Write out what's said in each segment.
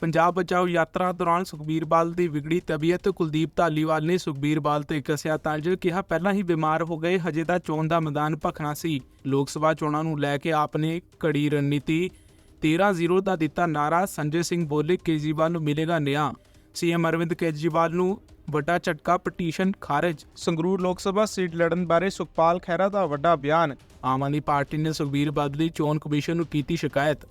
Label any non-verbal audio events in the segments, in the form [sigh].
ਪੰਜਾਬ ਬਚਾਓ ਯਾਤਰਾ ਦੌਰਾਨ ਸੁਖਬੀਰ ਬਾਦਲ ਦੀ ਵਿਗੜੀ ਤਬੀਅਤ, ਕੁਲਦੀਪ ਧਾਲੀਵਾਲ ਨੇ ਸੁਖਬੀਰ ਬਾਦਲ ਤੇ ਕੱਸਿਆ ਤੰਜ ਕਿਹਾ ਪਹਿਲਾਂ ਹੀ ਬਿਮਾਰ ਹੋ ਗਏ, ਹਜੇ ਤਾਂ ਚੋਣ ਦਾ ਮੈਦਾਨ ਭਖਣਾ ਸੀ। ਲੋਕ ਸਭਾ ਚੋਣਾਂ ਨੂੰ ਲੈ ਕੇ ਆਪਨੇ ਕੜੀ ਰਣਨੀਤੀ 13-0 ਦਾ ਦਿੱਤਾ ਨਾਰਾ ਸੰਜੇ ਸਿੰਘ ਬੋਲੇ ਕੇਜਰੀਵਾਲ ਨੂੰ ਮਿਲੇਗਾ ਨਿਆਂ। ਸੀਐਮ ਅਰਵਿੰਦ ਕੇਜਰੀਵਾਲ ਨੂੰ ਵੱਡਾ ਝਟਕਾ, ਪਟੀਸ਼ਨ ਖਾਰਜ, ਸੰਗਰੂਰ ਲੋਕ ਸਭਾ ਸੀਟ ਲੜਨ ਬਾਰੇ ਸੁਖਪਾਲ ਖਹਿਰਾ ਦਾ ਵੱਡਾ ਬਿਆਨ। ਆਮ ਆਦਮੀ ਪਾਰਟੀ ਨੇ ਸੁਖਬੀਰ ਬਾਦਲ ਦੀ ਚੋਣ ਕਮਿਸ਼ਨ ਨੂੰ ਕੀਤੀ ਸ਼ਿਕਾਇਤ।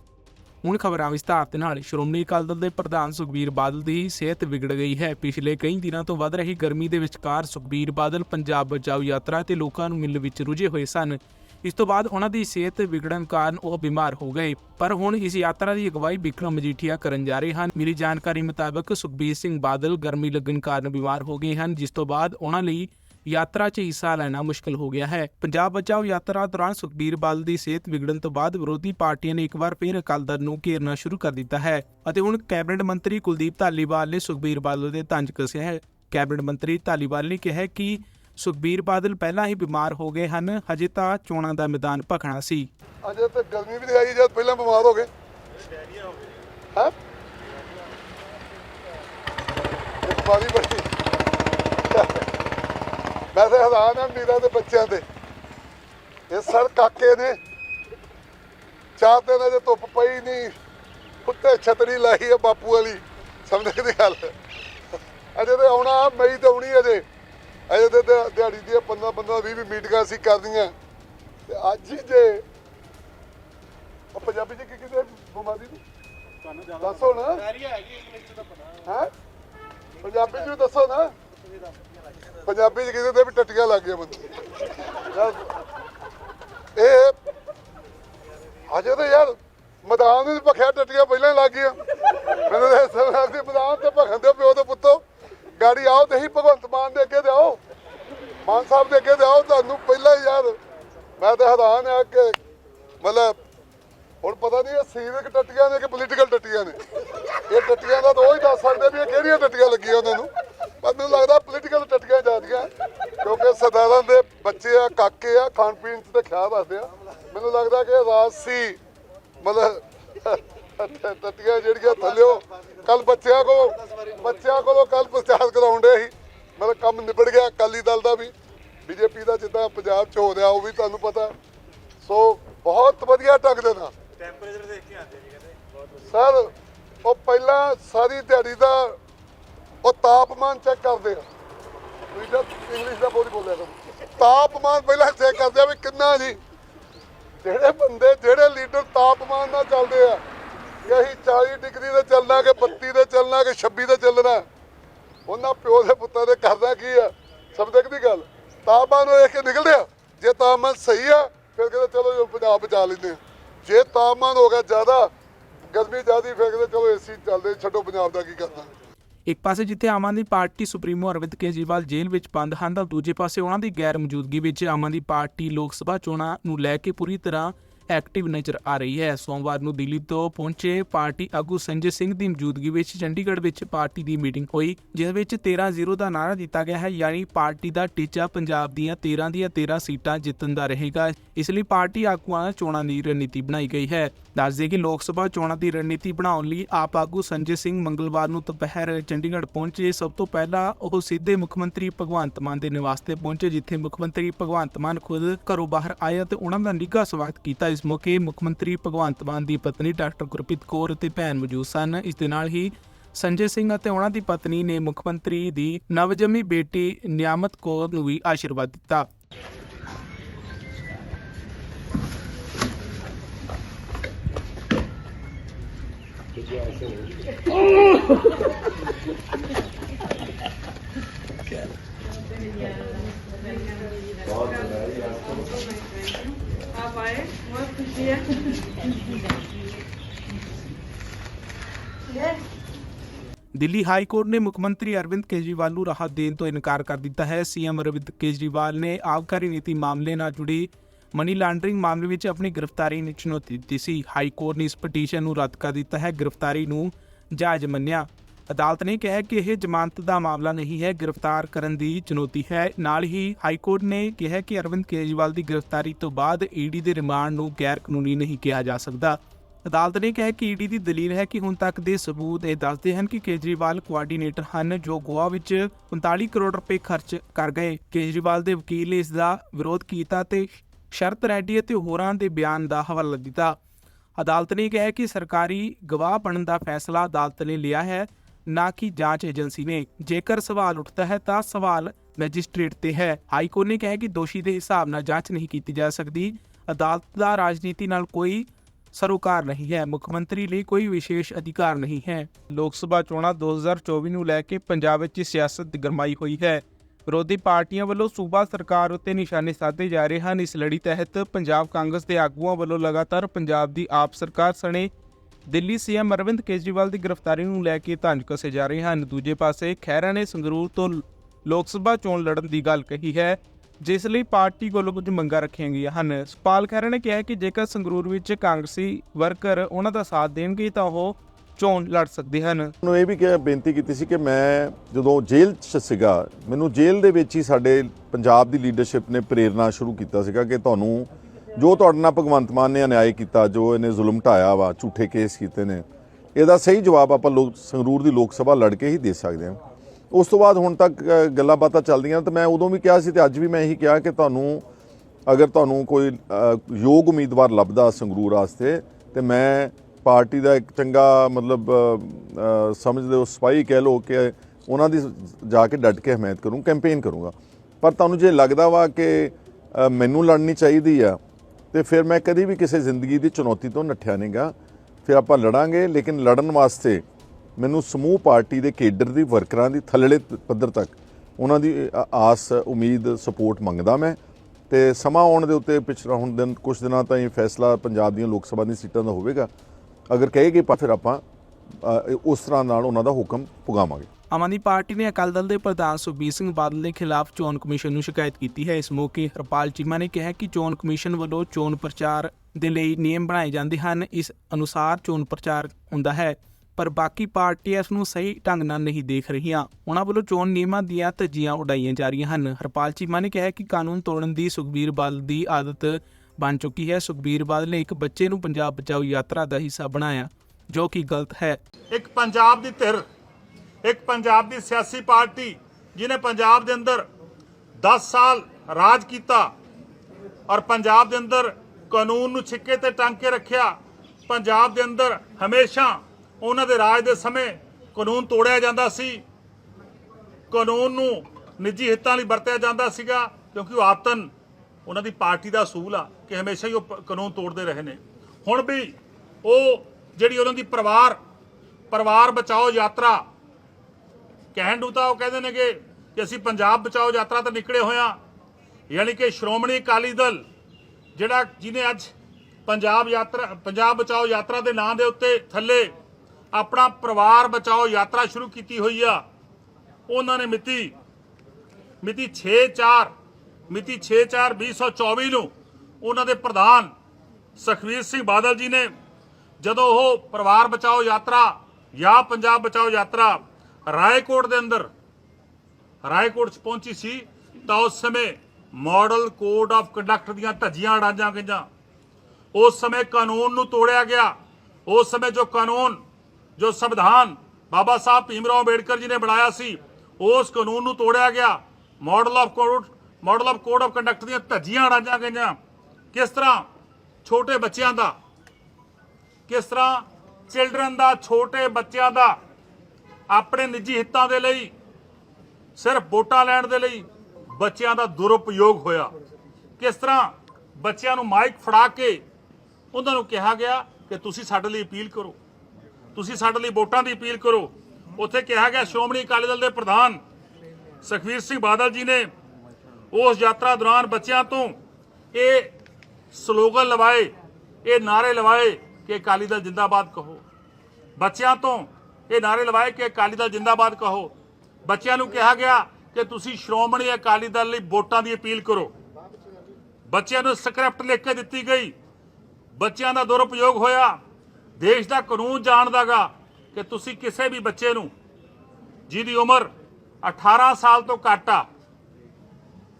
ਹੁਣ ਖਬਰਾਂ ਵਿਸਤਾਰ ਦੇ ਨਾਲ, ਸ਼੍ਰੋਮਣੀ ਅਕਾਲੀ ਦਲ ਦੇ ਪ੍ਰਧਾਨ ਸੁਖਬੀਰ ਬਾਦਲ ਦੀ ਸਿਹਤ ਵਿਗੜ ਗਈ ਹੈ। ਪਿਛਲੇ ਕਈ ਦਿਨਾਂ ਤੋਂ ਵੱਧ ਰਹੀ ਗਰਮੀ ਦੇ ਵਿਚਕਾਰ ਸੁਖਬੀਰ ਬਾਦਲ ਪੰਜਾਬ ਬਚਾਓ ਯਾਤਰਾ ਤੇ ਲੋਕਾਂ ਨੂੰ ਮਿਲਣ ਵਿੱਚ ਰੁੱਝੇ ਹੋਏ ਸਨ। ਇਸ ਤੋਂ ਬਾਅਦ ਉਹਨਾਂ ਦੀ ਸਿਹਤ ਵਿਗੜਨ ਕਾਰਨ ਉਹ ਬਿਮਾਰ ਹੋ ਗਏ। ਪਰ ਹੁਣ ਇਸ ਯਾਤਰਾ ਦੀ ਅਗਵਾਈ ਵਿਕਰਮ ਮਜੀਠੀਆ ਕਰਨ ਜਾ ਰਹੇ ਹਨ। ਮਿਲੀ ਜਾਣਕਾਰੀ ਮੁਤਾਬਕ ਸੁਖਬੀਰ ਸਿੰਘ ਬਾਦਲ ਗਰਮੀ ਲੱਗਣ ਕਾਰਨ ਬਿਮਾਰ ਹੋ ਗਏ ਹਨ, ਜਿਸ ਤੋਂ ਬਾਅਦ ਉਹਨਾਂ ਲਈ ਯਾਤਰਾ 'ਚ ਹਿੱਸਾ ਲੈਣਾ ਮੁਸ਼ਕਲ ਹੋ ਗਿਆ ਹੈ। ਪੰਜਾਬ ਬਚਾਓ ਯਾਤਰਾ ਦੌਰਾਨ ਸੁਖਬੀਰ ਬਾਦਲ ਦੀ ਸਿਹਤ ਵਿਗੜਨ ਤੋਂ ਬਾਅਦ ਵਿਰੋਧੀ ਪਾਰਟੀਆਂ ਨੇ ਇੱਕ ਵਾਰ ਫਿਰ ਅਕਾਲੀ ਦਲ ਨੂੰ ਘੇਰਨਾ ਸ਼ੁਰੂ ਕਰ ਦਿੱਤਾ ਹੈ ਅਤੇ ਹੁਣ ਕੈਬਨਿਟ ਮੰਤਰੀ ਕੁਲਦੀਪ ਧਾਲੀਵਾਲ ਨੇ ਸੁਖਬੀਰ ਬਾਦਲ ਦੇ ਤੰਜ ਕੱਸਿਆ ਹੈ। ਕੈਬਨਿਟ ਮੰਤਰੀ ਧਾਲੀਵਾਲ ਨੇ ਕਿਹਾ ਕਿ ਸੁਖਬੀਰ ਬਾਦਲ ਪਹਿਲਾਂ ਹੀ ਬਿਮਾਰ ਹੋ ਗਏ ਹਨ, ਹਜੇ ਤਾਂ ਚੋਣਾਂ ਦਾ ਮੈਦਾਨ ਭਖਣਾ ਸੀ। ਅਜੇ ਤੇ ਗਰਮੀ ਵੀ ਨਹੀਂ ਜਦ ਪਹਿਲਾਂ ਬਿਮਾਰ ਹੋ ਗਏ। ਹਾਂ? ਬਿਮਾਰੀ ਬੜੀ ਤੇ ਹੈਰਾਨ ਹਾਂ ਮੀਰਾ ਦੇ ਬੱਚਿਆਂ ਤੇ। ਇਹ ਸਰ ਕਾਕੇ ਨੇ। ਚਾਰ ਦਿਨ ਅਜੇ ਧੁੱਪ ਪਈ ਨਹੀਂ। ਉੱਤੇ ਛਤਰੀ ਲਾਈ ਹੈ ਬਾਪੂ ਵਾਲੀ। ਸਮਝਦੇ ਦੀ ਗੱਲ। ਅਜੇ ਤੇ ਆਉਣਾ ਮਈ ਤੇ ਆਉਣੀ ਅਜੇ। ਅਜੇ ਤੇ ਦਿਹਾ- ਦਿਹਾੜੀ ਦੀਆਂ 15 15 20 20 ਮੀਟਿੰਗਾਂ ਅਸੀਂ ਕਰਦੀਆਂ ਤੇ ਅੱਜ ਹੀ ਜੇ ਉਹ ਪੰਜਾਬੀ ਚ ਕੀ ਕਹਿੰਦੇ ਬਿਮਾਰੀ ਨੂੰ ਤੁਹਾਨੂੰ ਜ਼ਿਆਦਾ ਦੱਸੋ ਨਾ। ਹੈ? ਪੰਜਾਬੀ ਚ ਵੀ ਦੱਸੋ ਨਾ। ਪੰਜਾਬੀ ਚ ਕਹਿੰਦੇ ਤੇ ਵੀ ਟੱਟੀਆਂ ਲੱਗ ਗਈਆਂ ਬੰਦੇ। ਇਹ ਅਜੇ ਤਾਂ ਯਾਰ ਮੈਦਾਨ ਵਿੱਚ ਭਖਿਆ ਟੱਟੀਆਂ ਪਹਿਲਾਂ ਲੱਗ ਗਈਆਂ। ਮੈਨੂੰ ਤਾਂ ਸਰਦਾਰ ਦੇ ਮੈਦਾਨ ਤੇ ਭਖਣ ਦੇ ਪਿਓ ਦੇ ਪੁੱਤੋ। ਗਾੜੀ ਆਓ ਤੇ ਹੀ ਭਗਵੰਤ ਮਾਨ ਦੇ ਅੱਗੇ ਤੇ ਆਓ ਮਾਨ ਸਾਹਿਬ ਦੇ ਅੱਗੇ ਤੇ ਆਓ ਤੁਹਾਨੂੰ ਪਹਿਲਾਂ ਯਾਰ ਮੈਂ ਤਾਂ ਹੈਰਾਨ ਆ ਕਿ ਮਤਲਬ ਹੁਣ ਪਤਾ ਨਹੀਂ ਇਹ ਸੀਵਿਕ ਟੱਟੀਆਂ ਨੇ ਕਿ ਪੋਲੀਟੀਕਲ ਟੱਟੀਆਂ ਨੇ। ਇਹ ਟੱਟੀਆਂ ਦਾ ਤਾਂ ਉਹ ਹੀ ਦੱਸ ਸਕਦੇ ਵੀ ਇਹ ਕਿਹੜੀਆਂ ਟੱਟੀਆਂ ਲੱਗੀਆਂ ਉਹਨਾਂ ਨੂੰ। ਮੈਨੂੰ ਲੱਗਦਾ ਪੋਲੀਟੀਕਲ ਟੱਟੀਆਂ ਜਾਂਦੀਆਂ। ਕਿਉਂਕਿ ਸਰਦਾਰਾਂ ਦੇ ਬੱਚੇ ਆ ਕਾਕੇ ਆ ਖਾਣ ਪੀਣ ਤੇ ਖਿਆਲ ਰੱਖਦੇ ਆ। ਮੈਨੂੰ ਲੱਗਦਾ ਕਿ ਰਾਜਸੀ ਮਤਲਬ ਟੱਟੀਆਂ ਜਿਹੜੀਆਂ ਥੱਲਿਓ ਕੱਲ ਬੱਚਿਆਂ ਕੋ ਬੱਚਿਆਂ ਕੋਲੋਂ ਕੱਲ ਪ੍ਰਚਾਰ ਕਰਾਉਂਦੇ ਸੀ। ਮਤਲਬ ਕੰਮ ਨਿਬੜ ਗਿਆ ਅਕਾਲੀ ਦਲ ਦਾ ਵੀ ਬੀਜੇਪੀ ਦਾ ਜਿੱਦਾਂ ਪੰਜਾਬ 'ਚ ਹੋ ਰਿਹਾ ਉਹ ਵੀ ਤੁਹਾਨੂੰ ਪਤਾ। ਸੋ ਬਹੁਤ ਵਧੀਆ ਢੰਗ ਦੇ ਨਾਲ। ਟੈਂਪਰੇਚਰ ਦੇਖ ਕੇ ਆਉਂਦੇ ਜੀ ਕਹਿੰਦੇ। ਸਰ ਉਹ ਪਹਿਲਾਂ ਸਾਰੀ ਦਿਹਾੜੀ ਦਾ ਉਹ ਤਾਪਮਾਨ ਚੈੱਕ ਕਰਦੇ ਆ। ਤੁਸੀਂ ਜਦ ਇੰਗਲਿਸ਼ ਦਾ ਬਹੁਤ ਬੋਲਿਆ ਕਰੋ। ਤਾਪਮਾਨ ਪਹਿਲਾਂ ਚੈੱਕ ਕਰਦੇ ਆ ਵੀ ਕਿੰਨਾ ਜੀ। ਜਿਹੜੇ ਬੰਦੇ, ਜਿਹੜੇ ਲੀਡਰ ਤਾਪਮਾਨ ਨਾਲ ਚੱਲਦੇ ਆ ਕਿ ਅਸੀਂ 40 ਡਿਗਰੀ ਤੇ ਚੱਲਣਾ ਕਿ 32 ਤੇ ਚੱਲਣਾ ਕਿ 26 ਤੇ ਚੱਲਣਾ। ਉਹਨਾਂ ਪਿਓ ਦੇ ਪੁੱਤਾਂ ਦੇ ਕਰਦਾ ਕੀ ਆ? ਸਮਝਦੇ ਕਿ ਦੀ ਗੱਲ? ਤਾਪਮਾਨ ਵੇਖ ਕੇ ਨਿਕਲਦੇ ਆ। ਜੇ ਤਾਪਮਾਨ ਸਹੀ ਆ, ਫਿਰ ਕਹਿੰਦੇ ਚਲੋ ਪੰਜਾਬ ਬਚਾ ਲੈਂਦੇ ਆ। ਜੇ ਤਾਪਮਾਨ ਹੋ ਗਿਆ ਜ਼ਿਆਦਾ, ਗਰਮੀ ਜ਼ਿਆਦੀ, ਫਿਰ ਕਹਿੰਦੇ ਚਲੋ ਏਸੀ ਚੱਲਦੇ, ਛੱਡੋ ਪੰਜਾਬ ਦਾ ਕੀ ਕਰਨਾ। ਇੱਕ ਪਾਸੇ ਜਿੱਥੇ ਆਮ ਆਦਮੀ ਪਾਰਟੀ ਸੁਪਰੀਮੋ ਅਰਵਿੰਦ ਕੇਜਰੀਵਾਲ ਜੇਲ੍ਹ ਵਿੱਚ ਬੰਦ ਹਨ, ਤਾਂ ਦੂਜੇ ਪਾਸੇ ਉਹਨਾਂ ਦੀ ਗੈਰ ਮੌਜੂਦਗੀ ਵਿੱਚ ਆਮ ਆਦਮੀ ਪਾਰਟੀ ਲੋਕ ਸਭਾ ਚੋਣਾਂ ਨੂੰ ਲੈ ਕੇ ਪੂਰੀ ਤਰ੍ਹਾਂ ਐਕਟਿਵ ਨਜ਼ਰ ਆ ਰਹੀ ਹੈ। ਸੋਮਵਾਰ ਨੂੰ ਦਿੱਲੀ ਤੋਂ ਪਹੁੰਚੇ ਪਾਰਟੀ ਆਗੂ ਸੰਜੇ ਸਿੰਘ ਦੀ ਮੌਜੂਦਗੀ ਵਿੱਚ ਚੰਡੀਗੜ੍ਹ ਵਿੱਚ ਪਾਰਟੀ ਦੀ ਮੀਟਿੰਗ ਹੋਈ, ਜਿਸ ਵਿੱਚ 13-0 ਦਾ ਨਾਰਾ ਦਿੱਤਾ ਗਿਆ ਹੈ, ਯਾਨੀ ਪਾਰਟੀ ਦਾ ਟੀਚਾ ਪੰਜਾਬ ਦੀਆਂ 13 ਦੀਆਂ 13 ਸੀਟਾਂ ਜਿੱਤਣ ਦਾ ਰਹੇਗਾ। ਇਸ ਲਈ ਪਾਰਟੀ ਆਗੂਆਂ ਨੇ ਚੋਣਾਂ ਦੀ ਰਣਨੀਤੀ ਬਣਾਈ ਗਈ ਹੈ। ਦੱਸਦੇ ਕਿ ਲੋਕ ਸਭਾ ਚੋਣਾਂ ਦੀ ਰਣਨੀਤੀ ਬਣਾਉਣ ਲਈ ਆਪ ਆਗੂ ਸੰਜੇ ਸਿੰਘ ਮੰਗਲਵਾਰ ਨੂੰ ਦੁਪਹਿਰ ਚੰਡੀਗੜ੍ਹ ਪਹੁੰਚੇ। ਸਭ ਤੋਂ ਪਹਿਲਾਂ ਉਹ ਸਿੱਧੇ ਮੁੱਖ ਮੰਤਰੀ ਭਗਵੰਤ ਮਾਨ ਦੇ ਨਿਵਾਸ ਤੇ ਪਹੁੰਚੇ, ਜਿੱਥੇ ਮੁੱਖ ਮੰਤਰੀ ਭਗਵੰਤ ਮਾਨ ਖੁਦ ਘਰੋਂ ਬਾਹਰ ਆਏ ਅਤੇ ਉਹਨਾਂ ਦਾ ਨਿੱਘਾ ਸਵਾਗਤ ਕੀਤਾ। ਇਸ ਮੌਕੇ ਮੁੱਖ ਮੰਤਰੀ ਭਗਵੰਤ ਮਾਨ ਦੀ ਪਤਨੀ ਡਾਕਟਰ ਗੁਰਪ੍ਰੀਤ ਕੌਰ ਅਤੇ ਭੈਣ ਮੌਜੂਦ ਸਨ। ਇਸ ਦੇ ਨਾਲ ਹੀ ਸੰਜੇ ਸਿੰਘ ਅਤੇ ਉਹਨਾਂ ਦੀ ਪਤਨੀ ਨੇ ਮੁੱਖ ਮੰਤਰੀ ਦੀ ਨਵਜੰਮੀ ਬੇਟੀ ਨਿਆਮਤ ਕੌਰ ਨੂੰ ਵੀ ਆਸ਼ੀਰਵਾਦ ਦਿੱਤਾ। [laughs] आप आए बहुत खुशी है ਦਿੱਲੀ ਹਾਈ ਕੋਰਟ ਨੇ ਮੁੱਖ ਮੰਤਰੀ ਅਰਵਿੰਦ ਕੇਜਰੀਵਾਲ ਨੂੰ ਰਾਹਤ ਦੇਣ ਤੋਂ ਇਨਕਾਰ ਕਰ ਦਿੱਤਾ ਹੈ ਸੀਐਮ ਅਰਵਿੰਦ ਕੇਜਰੀਵਾਲ ਨੇ ਆਬਕਾਰੀ ਨੀਤੀ ਮਾਮਲੇ ਨਾਲ ਜੁੜੀ ਮਨੀ ਲਾਂਡਰਿੰਗ ਮਾਮਲੇ ਵਿੱਚ ਆਪਣੀ ਗ੍ਰਿਫਤਾਰੀ ਨੂੰ ਚੁਣੌਤੀ ਦਿੱਤੀ ਸੀ ਹਾਈ ਕੋਰਟ ਨੇ ਇਸ ਪਟੀਸ਼ਨ ਨੂੰ ਰੱਦ ਕਰ ਦਿੱਤਾ ਹੈ ਗ੍ਰਿਫਤਾਰੀ ਨੂੰ ਜਾਇਜ਼ ਮੰਨਿਆ ਅਦਾਲਤ ਨੇ ਕਿਹਾ ਕਿ ਇਹ ਜ਼ਮਾਨਤ ਦਾ ਮਾਮਲਾ ਨਹੀਂ ਹੈ, ਗ੍ਰਿਫਤਾਰ ਕਰਨ ਦੀ ਚੁਣੌਤੀ ਹੈ। ਨਾਲ ਹੀ ਹਾਈ ਕੋਰਟ ਨੇ ਕਿਹਾ ਕਿ ਅਰਵਿੰਦ ਕੇਜਰੀਵਾਲ ਦੀ ਗ੍ਰਿਫਤਾਰੀ ਤੋਂ ਬਾਅਦ ਈਡੀ ਦੇ ਰਿਮਾਂਡ ਨੂੰ ਗੈਰ ਕਾਨੂੰਨੀ ਨਹੀਂ ਕਿਹਾ ਜਾ ਸਕਦਾ। ਅਦਾਲਤ ਨੇ ਕਿਹਾ ਕਿ ਈਡੀ ਦੀ ਦਲੀਲ ਹੈ ਕਿ ਹੁਣ ਤੱਕ ਦੇ ਸਬੂਤ ਇਹ ਦੱਸਦੇ ਹਨ ਕਿ ਕੇਜਰੀਵਾਲ ਕੋਆਰਡੀਨੇਟਰ ਹਨ ਜੋ ਗੋਆ ਵਿੱਚ 39 ਕਰੋੜ ਰੁਪਏ ਖਰਚ ਕਰ ਗਏ। ਕੇਜਰੀਵਾਲ ਦੇ ਵਕੀਲ ਨੇ ਇਸ ਦਾ ਵਿਰੋਧ ਕੀਤਾ ਤੇ ਸ਼ਰਤ ਰੈਡੀ ਅਤੇ ਹੋਰਾਂ ਦੇ ਬਿਆਨ ਦਾ ਹਵਾਲਾ ਦਿੱਤਾ। ਅਦਾਲਤ ਨੇ ਕਿਹਾ ਕਿ ਸਰਕਾਰੀ ਗਵਾਹ ਬਣਨ ਦਾ ਫੈਸਲਾ ਅਦਾਲਤ ਨੇ ਲਿਆ ਹੈ। ਨਾ ਕਿ ਜਾਂਚ ਏਜੰਸੀ ਨੇ। ਜੇਕਰ ਸਵਾਲ ਉੱਠਦਾ ਹੈ, ਤਾਂ ਸਵਾਲ ਮੈਜਿਸਟ੍ਰੇਟ ਤੇ ਹੈ। ਹਾਈ ਕੋਰਟ ਨੇ ਕਿਹਾ ਕਿ ਦੋਸ਼ੀ ਦੇ ਹਿਸਾਬ ਨਾਲ ਜਾਂਚ ਨਹੀਂ ਕੀਤੀ ਜਾ ਸਕਦੀ। ਅਦਾਲਤ ਦਾ ਰਾਜਨੀਤੀ ਨਾਲ ਕੋਈ ਸਰੋਕਾਰ ਨਹੀਂ ਹੈ। ਮੁੱਖ ਮੰਤਰੀ ਲਈ ਕੋਈ ਵਿਸ਼ੇਸ਼ ਅਧਿਕਾਰ ਨਹੀਂ ਹੈ। ਲੋਕ ਸਭਾ ਚੋਣਾਂ 2024 ਨੂੰ ਲੈ ਕੇ ਪੰਜਾਬ ਵਿੱਚ ਸਿਆਸਤ ਦੀ ਗਰਮਾਈ ਹੋਈ ਹੈ। ਵਿਰੋਧੀ ਪਾਰਟੀਆਂ ਵੱਲੋਂ ਸੂਬਾ ਸਰਕਾਰ ਉੱਤੇ ਨਿਸ਼ਾਨੇ ਸਾਧੇ ਜਾ ਰਹੇ ਹਨ। ਇਸ ਲੜੀ ਤਹਿਤ ਪੰਜਾਬ ਕਾਂਗਰਸ ਦੇ ਆਗੂਆਂ ਵੱਲੋਂ ਲਗਾਤਾਰ ਪੰਜਾਬ ਦੀ ਆਪ ਸਰਕਾਰ ਸਣੇ ਦਿੱਲੀ ਸੀਐਮ ਅਰਵਿੰਦ ਕੇਜਰੀਵਾਲ ਦੀ ਗ੍ਰਿਫਤਾਰੀ ਨੂੰ ਲੈ ਕੇ ਧੰਜ ਕਸੇ ਜਾ ਰਹੇ ਹਨ। ਦੂਜੇ ਪਾਸੇ ਖਹਿਰਾ ਨੇ ਸੰਗਰੂਰ ਤੋਂ ਲੋਕ ਸਭਾ ਚੋਣ ਲੜਨ ਦੀ ਗੱਲ ਕਹੀ ਹੈ, ਜਿਸ ਲਈ ਪਾਰਟੀ ਕੋਲੋਂ ਕੁਝ ਮੰਗਾਂ ਰੱਖੀਆਂ ਗਈਆਂ ਹਨ। ਸਪਾਲ ਖਹਿਰਾ ਨੇ ਕਿਹਾ ਕਿ ਜੇਕਰ ਸੰਗਰੂਰ ਵਿੱਚ ਕਾਂਗਰਸੀ ਵਰਕਰ ਉਹਨਾਂ ਦਾ ਸਾਥ ਦੇਣਗੇ ਤਾਂ ਉਹ ਚੋਣ ਲੜ ਸਕਦੇ ਹਨ। ਨੂੰ ਇਹ ਵੀ ਕਿਹਾ, ਬੇਨਤੀ ਕੀਤੀ ਸੀ ਕਿ ਮੈਂ ਜਦੋਂ ਜੇਲ੍ਹ 'ਚ ਸੀਗਾ, ਮੈਨੂੰ ਜੇਲ੍ਹ ਦੇ ਵਿੱਚ ਹੀ ਸਾਡੇ ਪੰਜਾਬ ਦੀ ਲੀਡਰਸ਼ਿਪ ਨੇ ਪ੍ਰੇਰਣਾ ਸ਼ੁਰੂ ਕੀਤਾ ਸੀਗਾ ਕਿ ਤੁਹਾਨੂੰ ਜੋ ਤੁਹਾਡੇ ਨਾਲ ਭਗਵੰਤ ਮਾਨ ਨੇ ਅਨਿਆਏ ਕੀਤਾ ਜੋ ਇਹਨੇ ਜ਼ੁਲਮ ਢਾਇਆ ਵਾ ਝੂਠੇ ਕੇਸ ਕੀਤੇ ਨੇ ਇਹਦਾ ਸਹੀ ਜਵਾਬ ਆਪਾਂ ਲੋਕ ਸੰਗਰੂਰ ਦੀ ਲੋਕ ਸਭਾ ਲੜ ਕੇ ਹੀ ਦੇ ਸਕਦੇ ਹਾਂ। ਉਸ ਤੋਂ ਬਾਅਦ ਹੁਣ ਤੱਕ ਗੱਲਾਂ ਬਾਤਾਂ ਚੱਲਦੀਆਂ ਤੇ ਮੈਂ ਉਦੋਂ ਵੀ ਕਿਹਾ ਸੀ ਤੇ ਅੱਜ ਵੀ ਮੈਂ ਇਹੀ ਕਿਹਾ ਕਿ ਤੁਹਾਨੂੰ ਅਗਰ ਤੁਹਾਨੂੰ ਕੋਈ ਯੋਗ ਉਮੀਦਵਾਰ ਲੱਭਦਾ ਸੰਗਰੂਰ ਵਾਸਤੇ ਤੇ ਮੈਂ ਪਾਰਟੀ ਦਾ ਇੱਕ ਚੰਗਾ ਮਤਲਬ ਅ, ਅ, ਸਮਝਦੇ ਹੋ ਸਪਾਈ ਕਹਿ ਲੋ ਕਿ ਉਹਨਾਂ ਦੀ ਜਾ ਕੇ ਡਟ ਕੇ ਹਮਾਇਤ ਕਰੂੰ ਕੈਂਪੇਨ ਕਰੂੰਗਾ। ਪਰ ਤੁਹਾਨੂੰ ਜੇ ਲੱਗਦਾ ਵਾ ਕਿ ਮੈਨੂੰ ਲੜਨੀ ਚਾਹੀਦੀ ਆ ਤੇ ਫਿਰ ਮੈਂ ਕਦੀ ਵੀ ਕਿਸੇ ਜ਼ਿੰਦਗੀ ਦੀ ਚੁਣੌਤੀ ਤੋਂ ਨੱਠਿਆ ਨਹੀਂਗਾ। ਫਿਰ ਆਪਾਂ ਲੜਾਂਗੇ, ਲੇਕਿਨ ਲੜਨ ਵਾਸਤੇ ਮੈਨੂੰ ਸਮੂਹ ਪਾਰਟੀ ਦੇ ਕੇਡਰ ਦੀ, ਵਰਕਰਾਂ ਦੀ ਥੱਲੜੇ ਪੱਧਰ ਤੱਕ ਉਹਨਾਂ ਦੀ ਆਸ, ਉਮੀਦ, ਸਪੋਰਟ ਮੰਗਦਾ ਮੈਂ। ਤੇ ਸਮਾਂ ਆਉਣ ਦੇ ਉੱਤੇ ਪਿਛਲਾ ਹੁਣ ਦਿਨ ਕੁਝ ਦਿਨਾਂ ਤਾਂ ਇਹ ਫੈਸਲਾ ਪੰਜਾਬ ਦੀਆਂ ਲੋਕ ਸਭਾ ਦੀਆਂ ਸੀਟਾਂ ਦਾ ਹੋਵੇਗਾ। ਅਗਰ ਕਹੇਗੀ ਪਰ ਫਿਰ ਆਪਾਂ ਉਸ ਤਰ੍ਹਾਂ ਨਾਲ ਉਹਨਾਂ ਦਾ ਹੁਕਮ ਪੁਗਾਵਾਂਗੇ। ਆਮ ਆਦਮੀ ਪਾਰਟੀ ਨੇ ਅਕਾਲੀ ਦਲ ਦੇ ਪ੍ਰਧਾਨ ਸੁਖਬੀਰ ਸਿੰਘ ਬਾਦਲ ਦੇ ਖਿਲਾਫ ਚੋਣ ਕਮਿਸ਼ਨ ਨੂੰ ਸ਼ਿਕਾਇਤ ਕੀਤੀ ਹੈ। ਇਸ ਮੌਕੇ ਹਰਪਾਲ ਚੀਮਾ ਨੇ ਕਿਹਾ ਕਿ ਚੋਣ ਕਮਿਸ਼ਨ ਵੱਲੋਂ ਚੋਣ ਪ੍ਰਚਾਰ ਦੇ ਲਈ ਨਿਯਮ ਬਣਾਏ ਜਾਂਦੇ ਹਨ। ਇਸ ਅਨੁਸਾਰ ਚੋਣ ਪ੍ਰਚਾਰ ਹੁੰਦਾ ਹੈ, ਪਰ ਬਾਕੀ ਪਾਰਟੀਆਂ ਇਸ ਨੂੰ ਸਹੀ ਢੰਗ ਨਾਲ ਨਹੀਂ ਦੇਖ ਰਹੀਆਂ। ਉਹਨਾਂ ਵੱਲੋਂ ਚੋਣ ਨਿਯਮਾਂ ਦੀਆਂ ਧੱਜੀਆਂ ਉਡਾਈਆਂ ਜਾ ਰਹੀਆਂ ਹਨ। ਹਰਪਾਲ ਚੀਮਾ ਨੇ ਕਿਹਾ ਕਿ ਕਾਨੂੰਨ ਤੋੜਨ ਦੀ ਸੁਖਬੀਰ ਬਾਦਲ ਦੀ ਆਦਤ ਬਣ ਚੁੱਕੀ ਹੈ। ਸੁਖਬੀਰ ਬਾਦਲ ਨੇ ਇੱਕ ਬੱਚੇ ਨੂੰ ਪੰਜਾਬ ਬਚਾਓ ਯਾਤਰਾ ਦਾ ਹਿੱਸਾ ਬਣਾਇਆ, ਜੋ ਕਿ ਗਲਤ ਹੈ। ਇੱਕ ਪੰਜਾਬ ਦੀ ਧਿਰ ਇੱਕ ਪੰਜਾਬ ਦੀ ਸਿਆਸੀ ਪਾਰਟੀ ਜਿਹਨੇ ਪੰਜਾਬ ਦੇ ਅੰਦਰ 10 ਸਾਲ ਰਾਜ ਕੀਤਾ ਔਰ ਪੰਜਾਬ ਦੇ ਅੰਦਰ ਕਾਨੂੰਨ ਨੂੰ ਛਿੱਕੇ ਤੇ ਟੰਗ ਕੇ ਰੱਖਿਆ, ਪੰਜਾਬ ਦੇ ਅੰਦਰ ਹਮੇਸ਼ਾ ਉਹਨਾਂ ਦੇ ਰਾਜ ਦੇ ਸਮੇਂ ਕਾਨੂੰਨ ਤੋੜਿਆ ਜਾਂਦਾ ਸੀ। ਕਾਨੂੰਨ ਨੂੰ ਨਿੱਜੀ ਹਿੱਤਾਂ ਲਈ ਵਰਤਿਆ ਜਾਂਦਾ ਸੀਗਾ ਕਿਉਂਕਿ ਉਹ ਆਤਨ ਉਹਨਾਂ ਦੀ ਪਾਰਟੀ ਦਾ ਅਸੂਲ ਆ ਕਿ ਹਮੇਸ਼ਾ ਹੀ ਉਹ ਕਾਨੂੰਨ ਤੋੜਦੇ ਰਹੇ ਨੇ। ਹੁਣ ਵੀ ਉਹ ਜਿਹੜੀ ਉਹਨਾਂ ਦੀ ਪਰਿਵਾਰ ਪਰਿਵਾਰ ਬਚਾਓ ਯਾਤਰਾ ਕਹਿਣ ਨੂੰ ਤਾਂ ਉਹ ਕਹਿੰਦੇ ਨੇਗੇ ਕਿ ਅਸੀਂ ਪੰਜਾਬ ਬਚਾਓ ਯਾਤਰਾ ਤੇ ਨਿਕਲੇ ਹੋਇਆ ਯਾਨੀ ਕਿ ਸ਼੍ਰੋਮਣੀ ਅਕਾਲੀ ਦਲ, ਜਿਹੜਾ ਜਿਹਨੇ ਅੱਜ ਪੰਜਾਬ ਯਾਤਰਾ, ਪੰਜਾਬ ਬਚਾਓ ਯਾਤਰਾ ਦੇ ਨਾਂ ਦੇ ਉੱਤੇ ਥੱਲੇ ਆਪਣਾ ਪਰਿਵਾਰ ਬਚਾਓ ਯਾਤਰਾ ਸ਼ੁਰੂ ਕੀਤੀ ਹੋਈ ਆ। ਉਹਨਾਂ ਨੇ ਮਿਤੀ ਮਿਤੀ 6/4 ਮਿਤੀ 6/4/2024 ਨੂੰ ਉਹਨਾਂ ਦੇ ਪ੍ਰਧਾਨ ਸੁਖਵੀਰ ਸਿੰਘ ਬਾਦਲ ਜੀ ਨੇ ਜਦੋਂ ਉਹ ਪਰਿਵਾਰ ਬਚਾਓ ਯਾਤਰਾ ਜਾਂ ਪੰਜਾਬ ਬਚਾਓ ਯਾਤਰਾ ਰਾਏਕੋਟ ਦੇ ਅੰਦਰ ਰਾਏਕੋਟ 'ਚ ਪਹੁੰਚੀ ਸੀ ਤਾਂ ਉਸ ਸਮੇਂ ਮਾਡਲ ਕੋਡ ਆਫ ਕੰਡਕਟ ਦੀਆਂ ਧੱਜੀਆਂ ਅੜਾਈਆਂ ਗਈਆਂ ਉਸ ਸਮੇਂ ਕਾਨੂੰਨ ਨੂੰ ਤੋੜਿਆ ਗਿਆ ਉਸ ਸਮੇਂ ਜੋ ਕਾਨੂੰਨ ਜੋ ਸੰਵਿਧਾਨ ਬਾਬਾ ਸਾਹਿਬ ਭੀਮਰਾਓ ਅੰਬੇਡਕਰ ਜੀ ਨੇ ਬਣਾਇਆ ਸੀ ਉਸ ਕਾਨੂੰਨ ਨੂੰ ਤੋੜਿਆ ਗਿਆ model of code model of code of conduct ਦੀਆਂ ਧੱਜੀਆਂ ਅੜਾਈਆਂ ਗਈਆਂ ਕਿਸ ਤਰ੍ਹਾਂ ਛੋਟੇ ਬੱਚਿਆਂ ਦਾ ਕਿਸ ਤਰ੍ਹਾਂ ਚਿਲਡਰਨ ਦਾ ਛੋਟੇ ਬੱਚਿਆਂ ਦਾ ਆਪਣੇ ਨਿੱਜੀ ਹਿੱਤਾਂ ਦੇ ਲਈ, ਸਿਰਫ ਵੋਟਾਂ ਲੈਣ ਦੇ ਲਈ ਬੱਚਿਆਂ ਦਾ ਦੁਰਉਪਯੋਗ ਹੋਇਆ। ਕਿਸ ਤਰ੍ਹਾਂ ਬੱਚਿਆਂ ਨੂੰ ਮਾਈਕ ਫੜਾ ਕੇ ਉਹਨਾਂ ਨੂੰ ਕਿਹਾ ਗਿਆ ਕਿ ਤੁਸੀਂ ਸਾਡੇ ਲਈ ਅਪੀਲ ਕਰੋ, ਤੁਸੀਂ ਸਾਡੇ ਲਈ ਵੋਟਾਂ ਦੀ ਅਪੀਲ ਕਰੋ। ਉੱਥੇ ਕਿਹਾ ਗਿਆ, ਸ਼੍ਰੋਮਣੀ ਅਕਾਲੀ ਦਲ ਦੇ ਪ੍ਰਧਾਨ ਸੁਖਵੀਰ ਸਿੰਘ ਬਾਦਲ ਜੀ ਨੇ ਉਸ ਯਾਤਰਾ ਦੌਰਾਨ ਬੱਚਿਆਂ ਤੋਂ ਇਹ ਸਲੋਗਨ ਲਵਾਏ, ਇਹ ਨਾਰੇ ਲਵਾਏ ਕਿ ਅਕਾਲੀ ਦਲ ਜਿੰਦਾਬਾਦ ਕਹੋ। ਬੱਚਿਆਂ ਤੋਂ ਇਹ ਨਾਰੇ ਲਵਾਏ ਕਿ ਅਕਾਲੀ ਦਲ ਜਿੰਦਾਬਾਦ ਕਹੋ। ਬੱਚਿਆਂ ਨੂੰ ਕਿਹਾ ਗਿਆ ਕਿ ਤੁਸੀਂ ਸ਼੍ਰੋਮਣੀ ਅਕਾਲੀ ਦਲ ਲਈ ਵੋਟਾਂ ਦੀ ਅਪੀਲ ਕਰੋ। ਬੱਚਿਆਂ ਨੂੰ ਸਕ੍ਰਿਪਟ ਲਿਖ ਕੇ ਦਿੱਤੀ ਗਈ। ਬੱਚਿਆਂ ਦਾ ਦੁਰਉਪਯੋਗ ਹੋਇਆ। ਦੇਸ਼ ਦਾ ਕਾਨੂੰਨ ਜਾਣਦਾਗਾ ਕਿ ਤੁਸੀਂ ਕਿਸੇ ਵੀ ਬੱਚੇ ਨੂੰ ਜਿਹਦੀ ਉਮਰ 18 ਸਾਲ ਤੋਂ ਘੱਟ ਆ,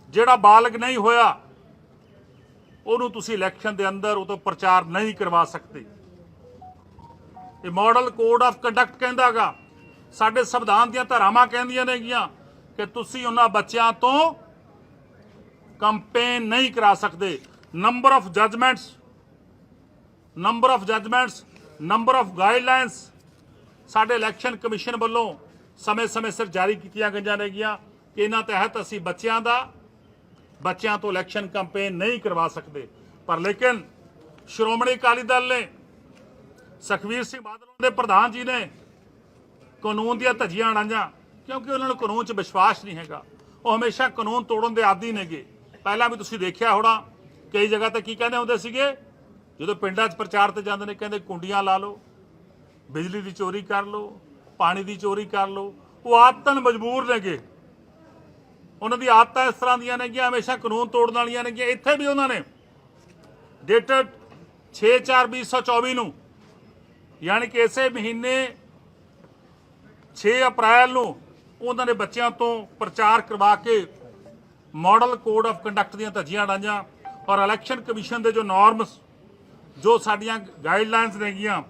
ਜਿਹੜਾ ਬਾਲਗ ਨਹੀਂ ਹੋਇਆ, ਉਹਨੂੰ ਤੁਸੀਂ ਇਲੈਕਸ਼ਨ ਦੇ ਅੰਦਰ ਉਹ ਤੋਂ ਪ੍ਰਚਾਰ ਨਹੀਂ ਕਰਵਾ ਸਕਦੇ। ਇਹ ਮਾਡਲ ਕੋਡ ਆਫ ਕੰਡਕਟ ਕਹਿੰਦਾਗਾ ਸਾਡੇ ਸੰਵਿਧਾਨ ਦੀਆਂ ਧਾਰਾਵਾਂ ਕਹਿੰਦੀਆਂ ਨੇਗੀਆਂ ਕਿ ਤੁਸੀਂ ਉਹਨਾਂ ਬੱਚਿਆਂ ਤੋਂ ਕੰਪੇਨ ਨਹੀਂ ਕਰਾ ਸਕਦੇ। Number of judgments number of judgments number of guidelines ਸਾਡੇ ਇਲੈਕਸ਼ਨ ਕਮਿਸ਼ਨ ਵੱਲੋਂ ਸਮੇਂ-ਸਮੇਂ ਸਿਰ ਜਾਰੀ ਕੀਤੀਆਂ ਗਈਆਂ ਨੇਗੀਆਂ ਕਿ ਇਹਨਾਂ ਤਹਿਤ ਅਸੀਂ ਬੱਚਿਆਂ ਦਾ, ਬੱਚਿਆਂ ਤੋਂ ਇਲੈਕਸ਼ਨ ਕੈਂਪੇਨ ਨਹੀਂ ਕਰਵਾ ਸਕਦੇ। ਪਰ ਲੇਕਿਨ ਸ਼੍ਰੋਮਣੀ ਅਕਾਲੀ ਦਲ ਨੇ ਸੁਖਵੀਰ ਸਿੰਘ ਬਾਦਲ ਦੇ ਪ੍ਰਧਾਨ ਜੀ ਨੇ ਕਾਨੂੰਨ ਦੀਆਂ ਧੱਜੀਆਂ ਅੜਾਈਆਂ, ਕਿਉਂਕਿ ਉਹਨਾਂ ਨੂੰ ਕਾਨੂੰਨ 'ਚ ਵਿਸ਼ਵਾਸ ਨਹੀਂ ਹੈਗਾ। ਉਹ ਹਮੇਸ਼ਾ ਕਾਨੂੰਨ ਤੋੜਨ ਦੇ ਆਦੀ ਨੇਗੇ। ਪਹਿਲਾਂ ਵੀ ਤੁਸੀਂ ਦੇਖਿਆ ਹੋਣਾ, ਕਈ ਜਗ੍ਹਾ ਤੇ ਕੀ ਕਹਿੰਦੇ ਹੁੰਦੇ ਸੀਗੇ? ਜਦੋਂ ਪਿੰਡਾਂ 'ਚ ਪ੍ਰਚਾਰ ਤੇ ਜਾਂਦੇ ਨੇ, ਕਹਿੰਦੇ ਕੁੰਡੀਆਂ ਲਾ ਲਓ, ਬਿਜਲੀ ਦੀ ਚੋਰੀ ਕਰ ਲਓ, ਪਾਣੀ ਦੀ ਚੋਰੀ ਕਰ ਲਓ। ਉਹ ਆਦਤਨ ਮਜਬੂਰ ਨੇਗੇ। ਉਹਨਾਂ ਦੀ ਆਦਤਾਂ ਇਸ ਤਰ੍ਹਾਂ ਦੀਆਂ ਨੇਗੀਆਂ, ਹਮੇਸ਼ਾ ਕਾਨੂੰਨ ਤੋੜਨ ਵਾਲੀਆਂ ਨੇਗੀਆਂ। ਇੱਥੇ ਵੀ ਉਹਨਾਂ ਨੇ, ਡੇਟਡ 6/4/2024 ਨੂੰ ਯਾਨੀ ਕਿ ਇਸੇ ਮਹੀਨੇ 6 ਅਪ੍ਰੈਲ ਨੂੰ ਉਹਨਾਂ ਨੇ ਬੱਚਿਆਂ ਤੋਂ ਪ੍ਰਚਾਰ ਕਰਵਾ ਕੇ ਮਾਡਲ ਕੋਡ ਆਫ ਕੰਡਕਟ ਦੀਆਂ ਧੱਜੀਆਂ ਅੜਾਈਆਂ ਔਰ ਇਲੈਕਸ਼ਨ ਕਮਿਸ਼ਨ ਦੇ ਜੋ ਨਾਰਮਸ ਜੋ ਸਾਡੀਆਂ ਗਾਈਡਲਾਈਨਸ ਨੇਗੀਆਂ,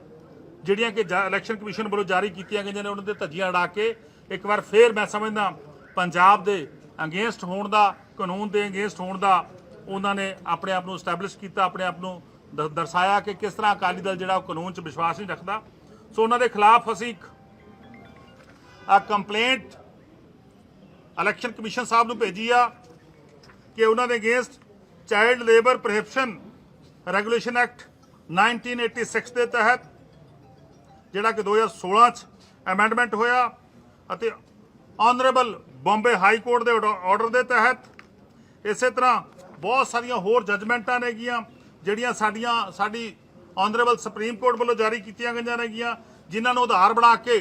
ਜਿਹੜੀਆਂ ਕਿ ਜਾ- ਇਲੈਕਸ਼ਨ ਕਮਿਸ਼ਨ ਵੱਲੋਂ ਜਾਰੀ ਕੀਤੀਆਂ ਗਈਆਂ ਨੇ, ਉਹਨਾਂ ਦੇ ਧੱਜੀਆਂ ਅੜਾ ਕੇ ਇੱਕ ਵਾਰ ਫੇਰ ਮੈਂ ਸਮਝਦਾ ਪੰਜਾਬ ਦੇ ਅਗੇਂਸਟ ਹੋਣ ਦਾ, ਕਾਨੂੰਨ ਦੇ ਅਗੇਂਸਟ ਹੋਣ ਦਾ ਉਹਨਾਂ ਨੇ ਆਪਣੇ ਆਪ ਨੂੰ ਸਟੈਬਲਿਸ਼ ਕੀਤਾ, ਆਪਣੇ ਆਪ ਨੂੰ ਦਰਸਾਇਆ ਕਿ ਕਿਸ ਤਰ੍ਹਾਂ ਅਕਾਲੀ ਦਲ ਜਿਹੜਾ ਉਹ ਕਾਨੂੰਨ 'ਚ ਵਿਸ਼ਵਾਸ ਨਹੀਂ ਰੱਖਦਾ। ਸੋ ਉਹਨਾਂ ਦੇ ਖਿਲਾਫ ਅਸੀਂ ਆ ਕੰਪਲੇਂਟ ਇਲੈਕਸ਼ਨ ਕਮਿਸ਼ਨ ਸਾਹਿਬ ਨੂੰ ਭੇਜੀ ਆ ਕਿ ਉਹਨਾਂ ਦੇ against child labour prohibition regulation act 1986 ਦੇ ਤਹਿਤ ਜਿਹੜਾ ਕਿ 2016 ਚ ਐਮੈਂਡਮੈਂਟ ਹੋਇਆ ਅਤੇ ਆਨਰੇਬਲ ਬੰਬੇ ਹਾਈ ਕੋਰਟ ਦੇ ਆਰਡਰ ਦੇ ਤਹਿਤ ਇਸੇ ਤਰ੍ਹਾਂ ਬਹੁਤ ਸਾਰੀਆਂ ਹੋਰ ਜਜਮੈਂਟਾਂ ਨੇਗੀਆਂ ਜਿਹੜੀਆਂ ਸਾਡੀਆਂ, ਸਾਡੀ ਆਨਰੇਬਲ ਸੁਪਰੀਮ ਕੋਰਟ ਵੱਲੋਂ ਜਾਰੀ ਕੀਤੀਆਂ ਗਈਆਂ ਨੇਗੀਆਂ, ਜਿਨ੍ਹਾਂ ਨੂੰ ਆਧਾਰ ਬਣਾ ਕੇ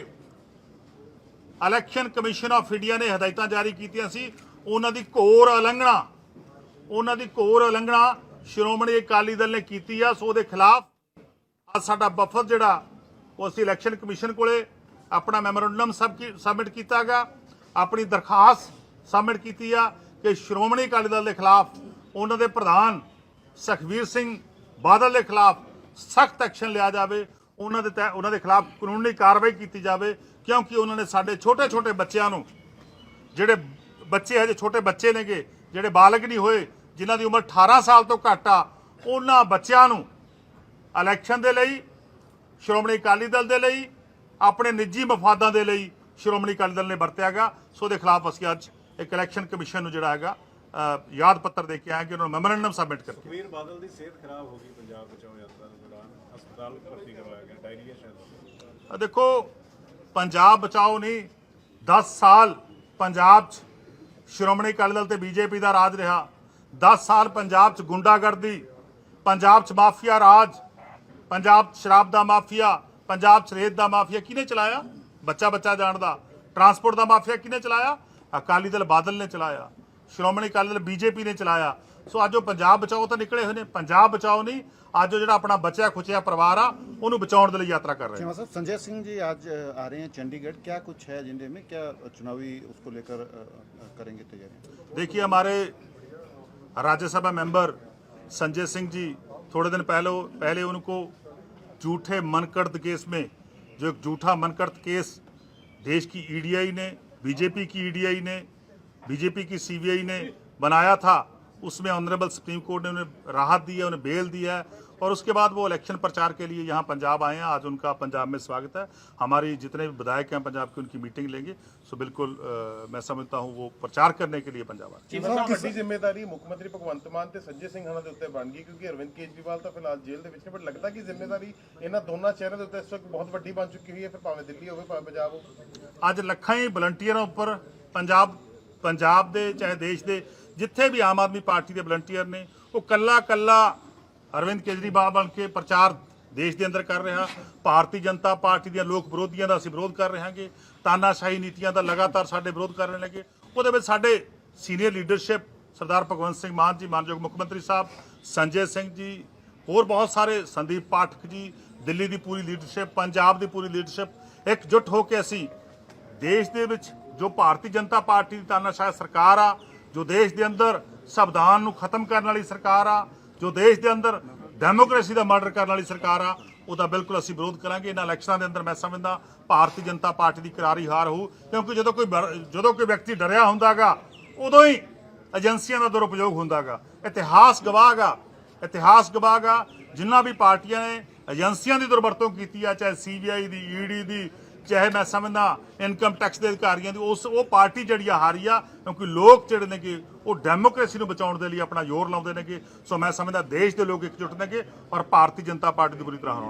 ਇਲੈਕਸ਼ਨ ਕਮਿਸ਼ਨ ਆਫ ਇੰਡੀਆ ਨੇ ਹਦਾਇਤਾਂ ਜਾਰੀ ਕੀਤੀਆਂ ਸੀ। ਉਹਨਾਂ ਦੀ ਘੋਰ ਉਲੰਘਣਾ, ਉਹਨਾਂ ਦੀ ਘੋਰ ਉਲੰਘਣਾ ਸ਼੍ਰੋਮਣੀ ਅਕਾਲੀ ਦਲ ਨੇ ਕੀਤੀ ਆ, ਸੋ ਉਹਦੇ ਖਿਲਾਫ ਅੱਜ ਸਾਡਾ ਵਫ਼ਦ ਜਿਹੜਾ, ਉਹ ਅਸੀਂ ਇਲੈਕਸ਼ਨ ਕਮਿਸ਼ਨ ਕੋਲੇ ਆਪਣਾ ਮੈਮੋਰੰਡਮ ਸਬਮਿਟ ਕੀਤਾ ਕੀਤਾਗਾ ਆਪਣੀ ਦਰਖਾਸਤ ਸਬਮਿਟ ਕੀਤੀ ਆ ਕਿ ਸ਼੍ਰੋਮਣੀ ਅਕਾਲੀ ਦਲ ਦੇ ਖਿਲਾਫ ਉਹਨਾਂ ਦੇ ਪ੍ਰਧਾਨ ਸੁਖਵੀਰ ਸਿੰਘ ਬਾਦਲ ਦੇ ਖਿਲਾਫ ਸਖਤ ਐਕਸ਼ਨ ਲਿਆ ਜਾਵੇ, ਉਹਨਾਂ ਦੇ ਤਹਿ- ਉਹਨਾਂ ਦੇ ਖਿਲਾਫ ਕਾਨੂੰਨੀ ਕਾਰਵਾਈ ਕੀਤੀ ਜਾਵੇ, ਕਿਉਂਕਿ ਉਹਨਾਂ ਨੇ ਸਾਡੇ ਛੋਟੇ ਛੋਟੇ ਬੱਚਿਆਂ ਨੂੰ, ਜਿਹੜੇ ਬੱਚੇ ਹਜੇ ਛੋਟੇ ਬੱਚੇ ਨੇਗੇ, ਜਿਹੜੇ ਬਾਲਗ ਨਹੀਂ ਹੋਏ, ਜਿਨ੍ਹਾਂ ਦੀ ਉਮਰ 18 ਸਾਲ ਤੋਂ ਘੱਟ ਆ, ਉਹਨਾਂ ਬੱਚਿਆਂ ਨੂੰ ਇਲੈਕਸ਼ਨ ਦੇ ਲਈ, ਸ਼੍ਰੋਮਣੀ ਅਕਾਲੀ ਦਲ ਦੇ ਲਈ, ਆਪਣੇ ਨਿੱਜੀ ਮਫਾਦਾਂ ਦੇ ਲਈ ਸ਼੍ਰੋਮਣੀ ਅਕਾਲੀ ਦਲ ਨੇ ਵਰਤਿਆਗਾ ਸੋ ਉਹਦੇ ਖਿਲਾਫ ਅਸੀਂ ਅੱਜ ਇੱਕ ਇਲੈਕਸ਼ਨ ਕਮਿਸ਼ਨ ਨੂੰ ਜਿਹੜਾ ਹੈਗਾ ਯਾਦ ਪੱਤਰ ਦੇ ਕੇ ਆਏ ਕਿ ਉਹਨਾਂ ਨੂੰ ਮੈਮੋਰੰਡਮ ਸਬਮਿਟ ਕਰਕੇ। ਵੀਰ ਬਾਦਲ ਦੀ ਸਿਹਤ ਖਰਾਬ ਹੋ ਗਈ ਪੰਜਾਬ ਬਚਾਓ ਯਾਤਰਾ ਦੇ ਦੌਰਾਨ। ਹਸਪਤਾਲ ਭਰਤੀ ਕਰਵਾਇਆ ਗਿਆ ਡਾਇਰੀਆ ਸ਼ਾਇਦ ਆ ਦੇਖੋ ਪੰਜਾਬ ਬਚਾਓ ਨਹੀਂ 10 ਸਾਲ ਪੰਜਾਬ 'ਚ ਸ਼੍ਰੋਮਣੀ ਅਕਾਲੀ ਦਲ ਤੇ ਬੀਜੇਪੀ ਦਾ ਰਾਜ ਰਿਹਾ। 10 ਸਾਲ ਪੰਜਾਬ 'ਚ ਗੁੰਡਾਗਰਦੀ ਪੰਜਾਬ 'ਚ ਮਾਫੀਆ ਰਾਜ ਪੰਜਾਬ 'ਚ ਸ਼ਰਾਬ ਦਾ ਮਾਫੀਆ ਪੰਜਾਬ 'ਚ ਰੇਤ ਦਾ ਮਾਫੀਆ ਕਿਹਨੇ ਚਲਾਇਆ? ਬੱਚਾ ਬੱਚਾ ਜਾਣਦਾ। ਟਰਾਂਸਪੋਰਟ ਦਾ ਮਾਫੀਆ ਕਿਹਨੇ ਚਲਾਇਆ? ਅਕਾਲੀ ਦਲ ਬਾਦਲ ਨੇ ਚਲਾਇਆ। ਸ਼੍ਰੋਮਣੀ ਅਕਾਲੀ ਦਲ ਬੀਜੇਪੀ ਨੇ ਚਲਾਇਆ ਸੋ ਅੱਜ ਉਹ ਪੰਜਾਬ ਬਚਾਓ ਤਾਂ ਨਿਕਲੇ ਹੋਏ ਨੇ ਪੰਜਾਬ ਬਚਾਓ ਨਹੀਂ ਅੱਜ ਉਹ ਜਿਹੜਾ ਆਪਣਾ ਬਚਿਆ ਖੁਚਿਆ ਪਰਿਵਾਰ ਆ ਉਹਨੂੰ ਬਚਾਉਣ ਦੇ ਲਈ ਯਾਤਰਾ ਕਰ ਰਹੇ ਨੇ चीमा साहब संजय सिंह जी आज अ, आ रहे हैं चंडीगढ़ क्या कुछ है एजेंडे में क्या चुनावी उसको लेकर अ, अ, करेंगे तैयारी देखिए हमारे राज्यसभा मेंबर संजय सिंह जी थोड़े दिन पहले पहले उनको झूठे मनकर्त केस में जो एक झूठा मनकर्त केस देश की ईडीआई ने बीजेपी की ईडीआई ने बीजेपी की सीबीआई ने बनाया था उसमें ऑनरेबल सुप्रीम कोर्ट ने उन्हें राहत दी है उन्हें बेल दिया है और उसके बाद वो इलेक्शन प्रचार के लिए यहाँ पंजाब आए हैं आज उनका पंजाब में स्वागत है हमारी जितने भी विधायक हैं पंजाब की उनकी मीटिंग लेंगे सो बिल्कुल अ, मैं समझता हूँ वो प्रचार करने के लिए पंजाब आए ਚੀਮਾ ਸਾਹਿਬ ਵੱਡੀ ਜ਼ਿੰਮੇਵਾਰੀ ਮੁੱਖ ਮੰਤਰੀ ਭਗਵੰਤ ਮਾਨ ਤੇ ਸੰਜੇ ਸਿੰਘ ਹਣਾ ਦੇ ਉੱਤੇ ਬਣ ਗਈ ਕਿਉਂਕਿ ਅਰਵਿੰਦ ਕੇਜਰੀਵਾਲ ਤਾਂ ਫਿਲਹਾਲ ਜੇਲ੍ਹ ਦੇ ਵਿੱਚ ਨੇ ਬਟ ਲੱਗਦਾ ਕਿ ਜ਼ਿੰਮੇਵਾਰੀ ਇਹਨਾਂ ਦੋਨਾਂ ਚਿਹਰਿਆਂ ਦੇ ਉੱਤੇ ਇਸ ਵਕਤ ਬਹੁਤ ਵੱਡੀ ਬਣ ਚੁੱਕੀ ਹੋਈ ਹੈ ਫਿਰ ਭਾਵੇਂ ਦਿੱਲੀ ਹੋਵੇ ਭਾਵੇਂ ਪੰਜਾਬ ਹੋਵੇ ਅੱਜ ਲੱਖਾਂ ਹੀ ਵਲੰਟੀਅਰਾਂ ਉੱਪਰ ਪੰਜਾਬ ਪੰਜਾਬ ਦੇ ਚਾਹੇ ਦੇਸ਼ ਦੇ ਜਿੱਥੇ ਵੀ ਆਮ ਆਦਮੀ ਪਾਰਟੀ ਦੇ ਵਲੰਟੀਅਰ ਨੇ, ਉਹ ਕੱਲਾ ਕੱਲਾ ਅਰਵਿੰਦ ਕੇਜਰੀਵਾਲ ਬਣ ਕੇ ਪ੍ਰਚਾਰ ਦੇਸ਼ ਦੇ ਅੰਦਰ ਕਰ ਰਿਹਾ। ਭਾਰਤੀ ਜਨਤਾ ਪਾਰਟੀ ਦੀਆਂ ਲੋਕ ਵਿਰੋਧੀਆਂ ਦਾ ਅਸੀਂ ਵਿਰੋਧ ਕਰ ਰਹੇ ਹਾਂਗੇ ਤਾਨਾਸ਼ਾਹੀ ਨੀਤੀਆਂ ਦਾ ਲਗਾਤਾਰ ਸਾਡੇ ਵਿਰੋਧ ਕਰ ਰਹੇ ਨੇਗੇ ਉਹਦੇ ਵਿੱਚ ਸਾਡੇ ਸੀਨੀਅਰ ਲੀਡਰਸ਼ਿਪ ਸਰਦਾਰ ਭਗਵੰਤ ਸਿੰਘ ਮਾਨ ਜੀ, ਮਾਨਯੋਗ ਮੁੱਖ ਮੰਤਰੀ ਸਾਹਿਬ, ਸੰਜੇ ਸਿੰਘ ਜੀ, ਹੋਰ ਬਹੁਤ ਸਾਰੇ ਸੰਦੀਪ ਪਾਠਕ ਜੀ, ਦਿੱਲੀ ਦੀ ਪੂਰੀ ਲੀਡਰਸ਼ਿਪ ਪੰਜਾਬ ਦੀ ਪੂਰੀ ਲੀਡਰਸ਼ਿਪ ਇਕਜੁੱਟ ਹੋ ਕੇ ਅਸੀਂ ਦੇਸ਼ ਦੇ ਵਿੱਚ ਜੋ ਭਾਰਤੀ ਜਨਤਾ ਪਾਰਟੀ ਦੀ ਤਾਨਾਸ਼ਾਹ ਸਰਕਾਰ ਆ, ਜੋ ਦੇਸ਼ ਦੇ ਅੰਦਰ ਸੰਵਿਧਾਨ ਨੂੰ ਖਤਮ ਕਰਨ ਵਾਲੀ ਸਰਕਾਰ ਆ, ਜੋ ਦੇਸ਼ ਦੇ ਅੰਦਰ ਡੈਮੋਕ੍ਰੇਸੀ ਦਾ ਮਰਡਰ ਕਰਨ ਵਾਲੀ ਸਰਕਾਰ ਆ, ਉਹਦਾ ਬਿਲਕੁਲ ਅਸੀਂ ਵਿਰੋਧ ਕਰਾਂਗੇ। ਇਹਨਾਂ ਇਲੈਕਸ਼ਨਾਂ ਦੇ ਅੰਦਰ ਮੈਂ ਸਮਝਦਾ, ਭਾਰਤੀ ਜਨਤਾ ਪਾਰਟੀ ਦੀ ਕਰਾਰੀ ਹਾਰ ਹੋਊ, ਕਿਉਂਕਿ ਜਦੋਂ ਕੋਈ ਬਰ- ਜਦੋਂ ਕੋਈ ਵਿਅਕਤੀ ਡਰਿਆ ਹੁੰਦਾਗਾ, ਉਦੋਂ ਹੀ ਏਜੰਸੀਆਂ ਦਾ ਦੁਰਉਪਯੋਗ ਹੁੰਦਾਗਾ। ਇਤਿਹਾਸ ਗਵਾਹਗਾ ਇਤਿਹਾਸ ਗਵਾਹਗਾ ਜਿੰਨਾ ਵੀ ਪਾਰਟੀਆਂ ਨੇ ਏਜੰਸੀਆਂ ਦੀ ਦੁਰਵਰਤੋਂ ਕੀਤੀ ਆ, ਚਾਹੇ ਸੀਬੀਆਈ ਦੀ ਈਡੀ ਦੀ ਚਾਹੇ ਮੈਂ ਸਮਝਦਾ ਇਨਕਮ ਟੈਕਸ ਦੇ ਅਧਿਕਾਰੀਆਂ ਦੀ, ਉਸ ਉਹ ਪਾਰਟੀ ਜਿਹੜੀ ਆ ਹਾਰੀ ਆ, ਕਿਉਂਕਿ ਲੋਕ ਜਿਹੜੇ ਨੇਗੇ, ਉਹ ਡੈਮੋਕ੍ਰੇਸੀ ਨੂੰ ਬਚਾਉਣ ਦੇ ਲਈ ਆਪਣਾ ਜ਼ੋਰ ਲਾਉਂਦੇ ਨੇਗੇ। ਸੋ ਮੈਂ ਸਮਝਦਾ, ਦੇਸ਼ ਦੇ ਲੋਕ ਇਕਜੁੱਟ ਨੇਗੇ ਔਰ ਭਾਰਤੀ ਜਨਤਾ ਪਾਰਟੀ ਦੀ ਬੁਰੀ ਤਰ੍ਹਾਂ ਹਰਾਉਣ।